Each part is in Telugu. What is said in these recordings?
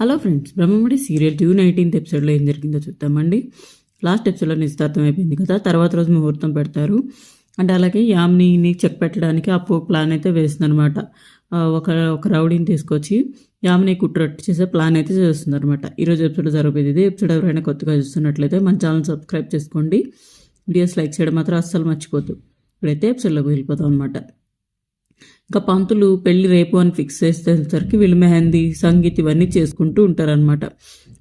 Hello friends Brahmamudi serial two nineteenth ఎపిసోడ్లో ఏం జరిగిందో చూద్దామండి. లాస్ట్ ఎపిసోడ్లో నిశ్చితార్థం అయిపోయింది కదా తర్వాత రోజు ముహూర్తం పెడతారు. అంటే అలాగే యామ్నీని చెక్ పెట్టడానికి అప్పు ప్లాన్ అయితే వేస్తుందనమాట ఒక ఒక రౌడీని తీసుకొచ్చి యామ్ని కుట్రట్టు చేసే ప్లాన్ అయితే చేస్తుందనమాట ఈరోజు ఎపిసోడ్ జరగబోయేది ఇది. ఎపిసోడ్ ఎవరైనా కొత్తగా చూస్తున్నట్లయితే మన ఛానల్ సబ్స్క్రైబ్ చేసుకోండి. వీడియోస్ లైక్ చేయడం మాత్రం అస్సలు మర్చిపోద్దు. ఇప్పుడైతే ఎపిసోడ్లోకి వెళ్ళిపోతాం అనమాట ఇంకా పంతులు పెళ్ళి రేపు అని ఫిక్స్ చేసేసరికి వీళ్ళు మెహందీ సంగీత్ ఇవన్నీ చేసుకుంటూ ఉంటారనమాట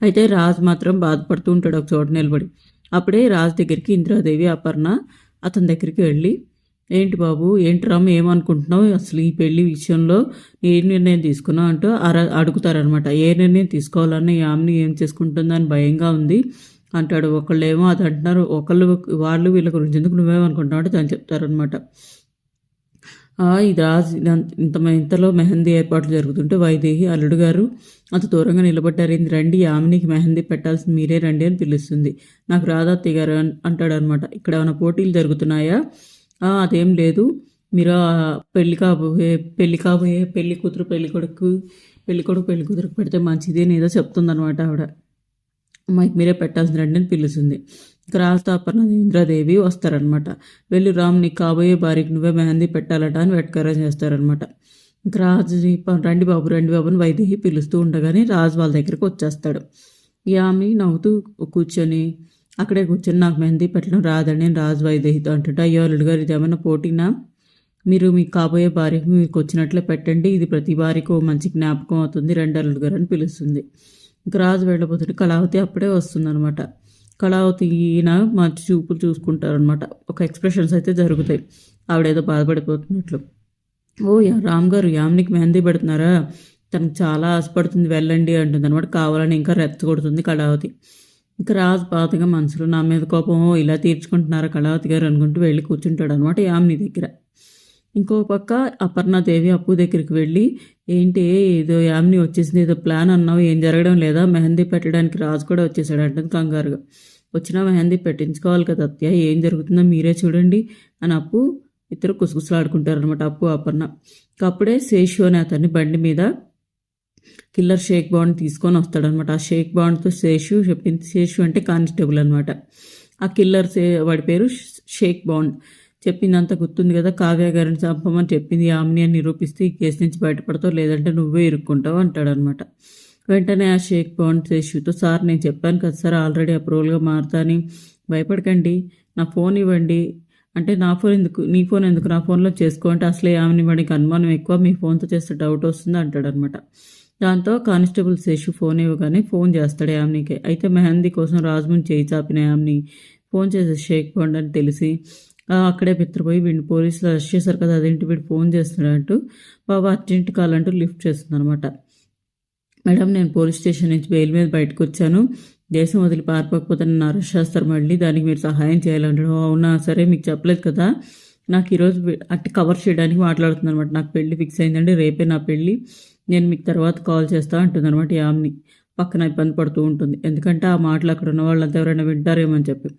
అయితే రాజ్ మాత్రం బాధపడుతూ ఉంటాడు ఒక చోట నిలబడి. అప్పుడే రాజ్ దగ్గరికి ఇందిరాదేవి అపర్ణ అతని దగ్గరికి వెళ్ళి ఏంటి బాబు ఏంటి రామ్ ఏమనుకుంటున్నావు? అసలు ఈ పెళ్ళి విషయంలో ఏ నిర్ణయం తీసుకున్నావు? అంటూ అర అడుగుతారనమాట ఏ నిర్ణయం తీసుకోవాలని ఆమెని ఏం చేసుకుంటుందని భయంగా ఉంది అంటాడు. ఒకళ్ళు ఏమో అది అంటున్నారు ఒకళ్ళు వాళ్ళు వీళ్ళ గురించి ఎందుకు నువ్వేమనుకుంటున్నావు? అంటే తను చెప్తారనమాట ఇది రాజు. ఇంత ఇంతలో మెహందీ ఏర్పాట్లు జరుగుతుంటే వైదేహి అల్లుడు గారు అంత దూరంగా నిలబడ్డారు. ఏంది రండి యామినికి మెహందీ పెట్టాల్సింది మీరే రండి అని పిలుస్తుంది. నాకు రాధాత్య గారు అంటాడు అనమాట ఇక్కడ ఏమైనా పోటీలు జరుగుతున్నాయా? అదేం లేదు. మీరు పెళ్ళి కాబోయే పెళ్ళి కాబోయే పెళ్ళి కూతురు పెళ్ళి కొడుకు పెళ్ళి కొడుకు పెళ్ళి కూతురుకు పెడితే మంచిది అని ఏదో చెప్తుందనమాట ఆవిడ. మైక్ మీరే పెట్టాల్సింది రండి అని పిలుస్తుంది. గ్రహస్థాపన ఇంద్రదేవి వస్తారనమాట వెళ్ళి రామ్ కాబోయే భార్యకి నువ్వే మెహందీ పెట్టాలట అని వెట్కరం చేస్తారనమాట ఇంకా రాజు రండి బాబు రండి బాబుని వైదేహి పిలుస్తూ ఉండగానే రాజు వాళ్ళ దగ్గరికి వచ్చేస్తాడు. యామి నవ్వుతూ కూర్చొని అక్కడే కూర్చొని నాకు మెహందీ పెట్టడం రాదని నేను రాజు వైదేహితో అంటుంటే అయ్యో అల్లుడు గారు ఇది ఏమైనా పోటీనా? మీరు మీకు కాబోయే భార్యకు మీకు వచ్చినట్లే పెట్టండి. ఇది ప్రతి భార్యకు మంచి జ్ఞాపకం అవుతుంది. రెండు అల్లుడు గారు అని పిలుస్తుంది. ఇంకా రాజు వెళ్ళబోతుంటే కళావతి అప్పుడే వస్తుందనమాట కళావతి మంచి చూపులు చూసుకుంటారనమాట ఒక ఎక్స్ప్రెషన్స్ అయితే జరుగుతాయి. ఆవిడేదో బాధపడిపోతున్నట్లు. ఓ రామ్ గారు యామ్నికి మెహందీ పెడుతున్నారా? తనకు చాలా ఆశపడుతుంది వెళ్ళండి అంటుంది అనమాట కావాలని ఇంకా రెచ్చగొడుతుంది కళావతి. ఇంకా రాజు బాధగా మనసులో నా మీద కోపం ఇలా తీర్చుకుంటున్నారా కళావతి గారు అనుకుంటూ వెళ్ళి కూర్చుంటాడు అనమాట యామ్ని దగ్గర. ఇంకో పక్క అపర్ణాదేవి అప్పు దగ్గరికి వెళ్ళి ఏంటి ఏదో యామ్ని వచ్చేసింది ఏదో ప్లాన్ అన్నావు ఏం జరగడం లేదా? మెహందీ పెట్టడానికి రాజు కూడా వచ్చేసాడు అంటుంది కంగారుగా. వచ్చిన మెహందీ పెట్టించుకోవాలి కదా అత్య ఏం జరుగుతుందో మీరే చూడండి అని అప్పు ఇద్దరు కుసగుసలాడుకుంటారు అనమాట అప్పు అపర్ణ. అప్పుడే శేషు అనే అతన్ని బండి మీద కిల్లర్ షేక్ బాండ్ తీసుకొని వస్తాడనమాట ఆ షేక్ బాండ్తో శేషు చెప్పింది శేషు అంటే కానిస్టేబుల్ అనమాట ఆ కిల్లర్ వాడి పేరు షేక్ బాండ్. చెప్పిందంత గుర్తుంది కదా. కావ్య గారిని చంపమని చెప్పింది. ఆమెని అని నిరూపిస్తే ఈ కేసు నుంచి బయటపడతావు. లేదంటే నువ్వే ఇరుక్కుంటావు అంటాడనమాట వెంటనే ఆ షేక్ బాండ్ శేషుతో సార్ నేను చెప్పాను కదా సార్ ఆల్రెడీ అప్రూవల్గా మారుతాని భయపడకండి నా ఫోన్ ఇవ్వండి. అంటే నా ఫోన్ ఎందుకు నీ ఫోన్ ఎందుకు నా ఫోన్లో చేసుకో అంటే అసలే ఆమెని వాడికి అనుమానం ఎక్కువ మీ ఫోన్తో చేస్తే డౌట్ వస్తుంది అంటాడనమాట దాంతో కానిస్టేబుల్ శేషు ఫోన్ ఇవ్వగానే ఫోన్ చేస్తాడు యామ్నికి అయితే మెహందీ కోసం రాజముని చేయి చాపిన యామ్ని ఫోన్ చేసే షేక్ బాండ్ అని తెలిసి అక్కడే పిత్రపోయి వీడిని పోలీసులు అరెస్ట్ చేశారు కదా అదేంటి వీడు ఫోన్ చేస్తున్నాడంటూ బాబా అర్జెంట్ కాల్ అంటూ లిఫ్ట్ చేస్తుంది అనమాట మేడం నేను పోలీస్ స్టేషన్ నుంచి బెయిల్ మీద బయటకు వచ్చాను. దేశం వదిలి పారిపోకపోతే నన్ను అరెస్ట్ చేస్తారు మళ్ళీ దానికి మీరు సహాయం చేయాలంటాడు అవునా? సరే మీకు చెప్పలేదు కదా. నాకు ఈరోజు అట్టి కవర్ చేయడానికి మాట్లాడుతుంది అనమాట నాకు పెళ్ళి ఫిక్స్ అయిందండి రేపే నా పెళ్ళి నేను మీకు తర్వాత కాల్ చేస్తా అంటుంది అనమాట యామ్ని పక్కన ఇబ్బంది పడుతూ ఉంటుంది. ఎందుకంటే ఆ మాటలు అక్కడ ఉన్న వాళ్ళంతా ఎవరైనా వింటారేమో అని చెప్పి.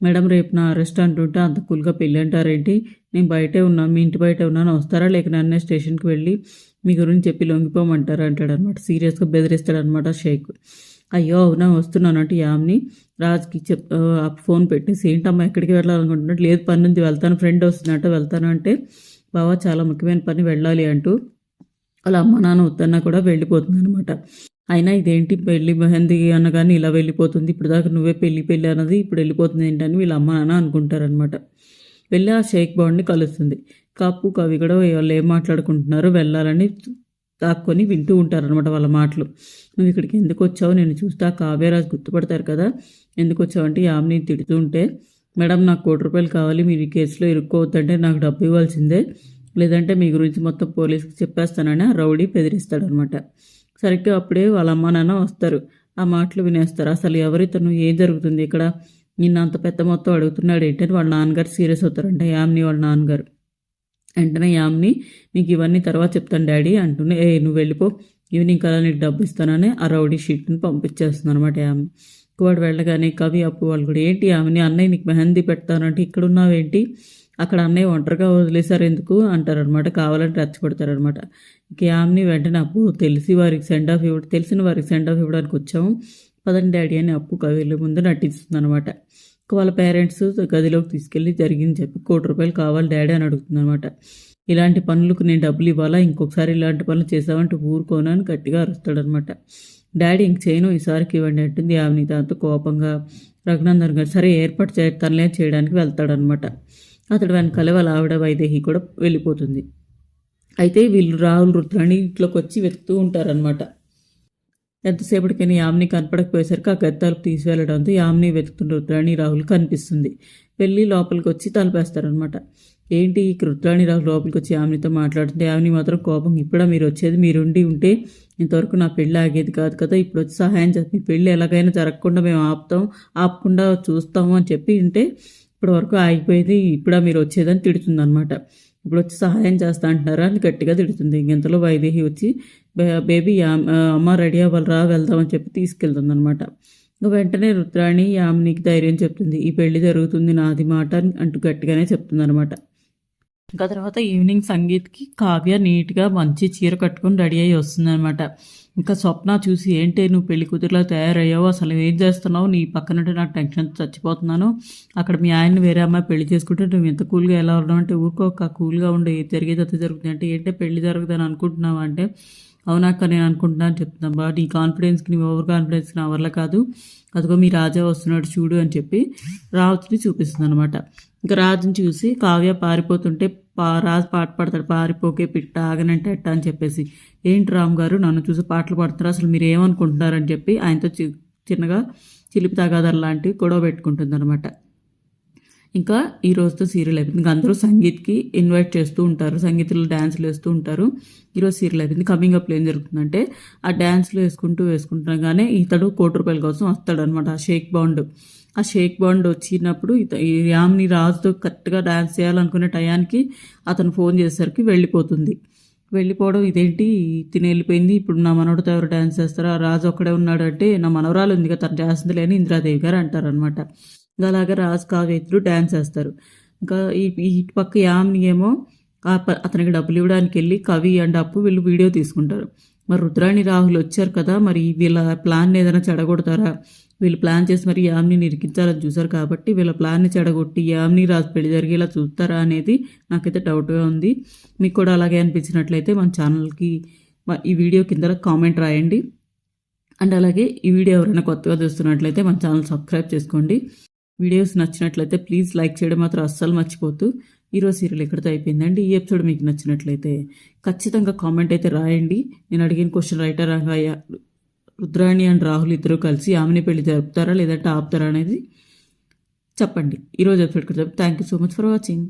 మేడం రేపు నా అరెస్ట్ అంటుంటే అంత కూల్గా పెళ్ళి అంటారేంటి? నేను బయటే ఉన్నాను మీ ఇంటి బయట ఉన్నాను వస్తారా? లేక నన్నే స్టేషన్కి వెళ్ళి మీ గురించి చెప్పి లొంగిపోమంటారా? అంటాడు అనమాట సీరియస్గా బెదిరిస్తాడు అనమాట షేక్. అయ్యో అవునా? వస్తున్నాను అంటే యామ్ని రాజ్కి చెప్ ఫోన్ పెట్టేసి ఏంటమ్మా ఎక్కడికి వెళ్ళాలనుకుంటున్నాడు లేదు పని ఉంది వెళ్తాను ఫ్రెండ్ వస్తున్నట్టు వెళ్తాను అంటే బావా చాలా ముఖ్యమైన పని వెళ్ళాలి అంటూ వాళ్ళ అమ్మ నాన్న వద్దన్నా కూడా వెళ్ళిపోతుంది అనమాట అయినా ఇదేంటి పెళ్ళి మెహందీ అనగానే ఇలా వెళ్ళిపోతుంది? ఇప్పుడు దాకా నువ్వే పెళ్ళి పెళ్ళి అన్నది ఇప్పుడు వెళ్ళిపోతుంది ఏంటని వీళ్ళ అమ్మ నాన్న అనుకుంటారనమాట వెళ్ళి ఆ షేక్ బాండ్ని కలుస్తుంది. కప్పు కవి కూడా వాళ్ళు ఏం మాట్లాడుకుంటున్నారో వెళ్ళాలని దాక్కొని వింటూ ఉంటారనమాట వాళ్ళ మాటలు. నువ్వు ఇక్కడికి ఎందుకు వచ్చావు? నేను చూస్తే ఆ కావ్యరాజు గుర్తుపడతారు కదా. ఎందుకు వచ్చావు అంటే తిడుతూ తిడుతుంటే మేడం నాకు కోటి రూపాయలు కావాలి మీరు ఈ కేసులో ఇరుక్కోవద్దంటే నాకు డబ్బు ఇవ్వాల్సిందే. లేదంటే మీ గురించి మొత్తం పోలీసుకి చెప్పేస్తానని ఆ రౌడీ బెదిరిస్తాడనమాట సరిగ్గా అప్పుడే వాళ్ళ అమ్మ నాన్న వస్తారు. ఆ మాటలు వినేస్తారు. అసలు ఎవరితను ఏం జరుగుతుంది ఇక్కడ? నిన్న అంత పెద్ద మొత్తం అడుగుతున్నాడు ఏంటని వాళ్ళ నాన్నగారు సీరియస్ అవుతారంట. యామ్ని వాళ్ళ నాన్నగారు. వెంటనే యామ్ని నీకు ఇవన్నీ తర్వాత చెప్తాను డాడీ అంటూనే ఏ నువ్వు వెళ్ళిపో. ఈవినింగ్ కల్లా నీకు డబ్బు ఇస్తానని ఆ రౌడీ షీట్ని పంపించేస్తుంది అనమాట యామ్ని. వాడు వెళ్ళగానే కవి అప్పు వాళ్ళు కూడా ఏంటి ఆమెని అన్నయ్య నీకు మెహందీ పెడతానంటే ఇక్కడ ఉన్నావేంటి? అక్కడ అన్నయ్య ఒంటరిగా వదిలేశారు ఎందుకు అంటారనమాట కావాలని రెచ్చగొడతారనమాట ఇక ఆమెని వెంటనే అప్పు తెలిసి వారికి సెండ్ ఆఫ్ ఇవ్వడం తెలిసిన వారికి సెండ్ ఆఫ్ ఇవ్వడానికి వచ్చాము. పదండి డాడీ అని అప్పు కవిల ముందు నటిస్తుంది అనమాట వాళ్ళ పేరెంట్స్ గదిలోకి తీసుకెళ్ళి జరిగింది చెప్పి కోటి రూపాయలు కావాలి డాడీ అని అడుగుతుంది అనమాట ఇలాంటి పనులకు నేను డబ్బులు ఇవ్వాలా? ఇంకొకసారి ఇలాంటి పనులు చేసావంటే ఊరుకోను అని గట్టిగా అరుస్తాడనమాట. డాడీ ఇంక చేయను ఈసారికి ఇవ్వండి అంటుంది. ఆమెని దాంతో కోపంగా రఘునందన్ గారు సరే ఏర్పాటు చే తనలే చేయడానికి వెళ్తాడనమాట. అతడు వెనకాల వాళ్ళ ఆవిడ వైదేహి కూడా వెళ్ళిపోతుంది. అయితే వీళ్ళు రాహుల్ రుద్రాణి ఇంట్లోకి వచ్చి వెతుకుతూ ఉంటారనమాట ఎంతసేపటికైనా యామిని కనపడకపోయేసరికి ఆ గద్దాలకు తీసుకెళ్ళడంతో యామ్ని యామిని వెతుకుతున్న రుద్రాణి రాహుల్ కనిపిస్తుంది. వెళ్ళి లోపలికి వచ్చి తలపేస్తారనమాట ఏంటి? ఈ రుద్రాణి రాహుల్ లోపలికి వచ్చి యామ్నితో మాట్లాడుతుంటే యామిని మాత్రం కోపం ఇప్పుడా మీరు వచ్చేది మీరుండి ఉంటే ఇంతవరకు నా పెళ్ళి ఆగేది కాదు కదా ఇప్పుడు వచ్చి సహాయం చేస్తుంది మీ పెళ్ళి ఎలాగైనా జరగకుండా మేము ఆపుతాం ఆపకుండా చూస్తాము అని చెప్పి ఉంటే ఇప్పటి వరకు ఆగిపోయేది ఇప్పుడా మీరు వచ్చేదని తిడుతుంది అనమాట ఇప్పుడు వచ్చి సహాయం చేస్తా అంటున్నారా అని గట్టిగా తిడుతుంది. ఇంతలో వైదేహి వచ్చి బేబీ అమ్మ రెడీ అవ్వాలి రా వెళ్దామని చెప్పి తీసుకెళ్తుంది అనమాట వెంటనే రుద్రాణి యామినికి ధైర్యం చెప్తుంది ఈ పెళ్ళి జరుగుతుంది నాది మాట అంటూ గట్టిగానే చెప్తుంది అనమాట ఇంకా తర్వాత ఈవినింగ్ సంగీత్కి కావ్య నీట్గా మంచి చీర కట్టుకొని రెడీ అయ్యి వస్తుందనమాట ఇంకా స్వప్న చూసి ఏంటి నువ్వు పెళ్ళి కూతురులా తయారయ్యావు? అసలు ఏం చేస్తున్నావు? నీ పక్కన నాకు టెన్షన్ చచ్చిపోతున్నాను. అక్కడ మీ ఆయన్ని వేరే అమ్మాయి పెళ్ళి చేసుకుంటే నువ్వు ఎంత కూల్గా ఎలా ఉన్నావు? అంటే ఊరుకోక కూల్గా ఉండే. జరిగేది అంత జరుగుతుంది. అంటే ఏంటంటే పెళ్ళి జరుగుతుందని అనుకుంటున్నావు? అంటే అవునాక నేను అనుకుంటున్నాను చెప్తున్నా బా నీ కాన్ఫిడెన్స్కి నీ ఓవర్ కాన్ఫిడెన్స్కి నా వల్ల కాదు. అదిగో మీ రాజా వస్తున్నాడు చూడు అని చెప్పి రాజుని చూపిస్తుంది అనమాట ఇంకా రాజుని చూసి కావ్య పారిపోతుంటే పా రాజు పాట పాడతాడు పారిపోకే పిట్ట ఆగనంటే ఎట్ట అని చెప్పేసి. ఏంటి రామ్ గారు నన్ను చూసి పాటలు పాడుతున్నారు అసలు మీరు ఏమనుకుంటున్నారని చెప్పి ఆయనతో చిన్నగా చిలిపి తగాదారు లాంటివి గొడవ పెట్టుకుంటుంది అనమాట ఇంకా ఈ రోజుతో సీరియల్ అయిపోయింది. ఇంకా అందరూ సంగీత్కి ఇన్వైట్ చేస్తూ ఉంటారు. సంగీతంలో డ్యాన్స్లు వేస్తూ ఉంటారు. ఈరోజు సీరియల్ అయిపోయింది. కమింగ్ అప్లో ఏం జరుగుతుందంటే ఆ డ్యాన్స్లు వేసుకుంటూ వేసుకుంటున్నాగానే ఇతడు కోటి రూపాయల కోసం వస్తాడు అనమాట ఆ షేక్ బాండ్. ఆ షేక్ బాండ్ వచ్చినప్పుడు ఈ యామ్ని రాజుతో కరెక్ట్గా డ్యాన్స్ చేయాలనుకునే టయానికి అతను ఫోన్ చేసేసరికి వెళ్ళిపోతుంది. వెళ్ళిపోవడం ఇదేంటి? తిని వెళ్ళిపోయింది. ఇప్పుడు నా మనవడితో ఎవరు డ్యాన్స్ చేస్తారు ఆ రాజు ఒక్కడే ఉన్నాడు అంటే నా మనవరాలు ఉంది కదా తను చేస్తుంది లేని ఇంద్రాదేవి గారు అంటారనమాట ఇంకా అలాగే రాజ్ కావ్య ఇద్దరు డ్యాన్స్ వేస్తారు. ఇంకా ఈ ఇటు పక్క యామ్ని ఏమో అతనికి డబ్బులు ఇవ్వడానికి వెళ్ళి కవి అండ్ అప్పు వీళ్ళు వీడియో తీసుకుంటారు. మరి రుద్రాణి రాహుల్ వచ్చారు కదా మరి వీళ్ళ ప్లాన్ ఏదైనా చెడగొడతారా? వీళ్ళు ప్లాన్ చేసి మరి యామ్ని నిరికించాలని చూశారు కాబట్టి వీళ్ళ ప్లాన్ని చెడగొట్టి యామ్ని రాజు పెళ్ళి జరిగేలా చూస్తారా అనేది నాకైతే డౌట్గా ఉంది. మీకు కూడా అలాగే అనిపించినట్లయితే మన ఛానల్కి ఈ వీడియో కింద కామెంట్ రాయండి. అండ్ అలాగే ఈ వీడియో ఎవరైనా కొత్తగా చూస్తున్నట్లయితే మన ఛానల్ సబ్స్క్రైబ్ చేసుకోండి. వీడియోస్ నచ్చినట్లయితే ప్లీజ్ లైక్ చేయడం మాత్రం అస్సలు మర్చిపోతూ ఈరోజు సీరియల్ ఇక్కడితో అయిపోయిందండి. ఈ ఎపిసోడ్ మీకు నచ్చినట్లయితే ఖచ్చితంగా కామెంట్ అయితే రాయండి. నేను అడిగిన question writer Rangayya Rudrani and Rahul ఇద్దరు కలిసి ఆమెని పెళ్ళి జరుపుతారా లేదంటే ఆపుతారా అనేది చెప్పండి. ఈరోజు episode thank you so much for watching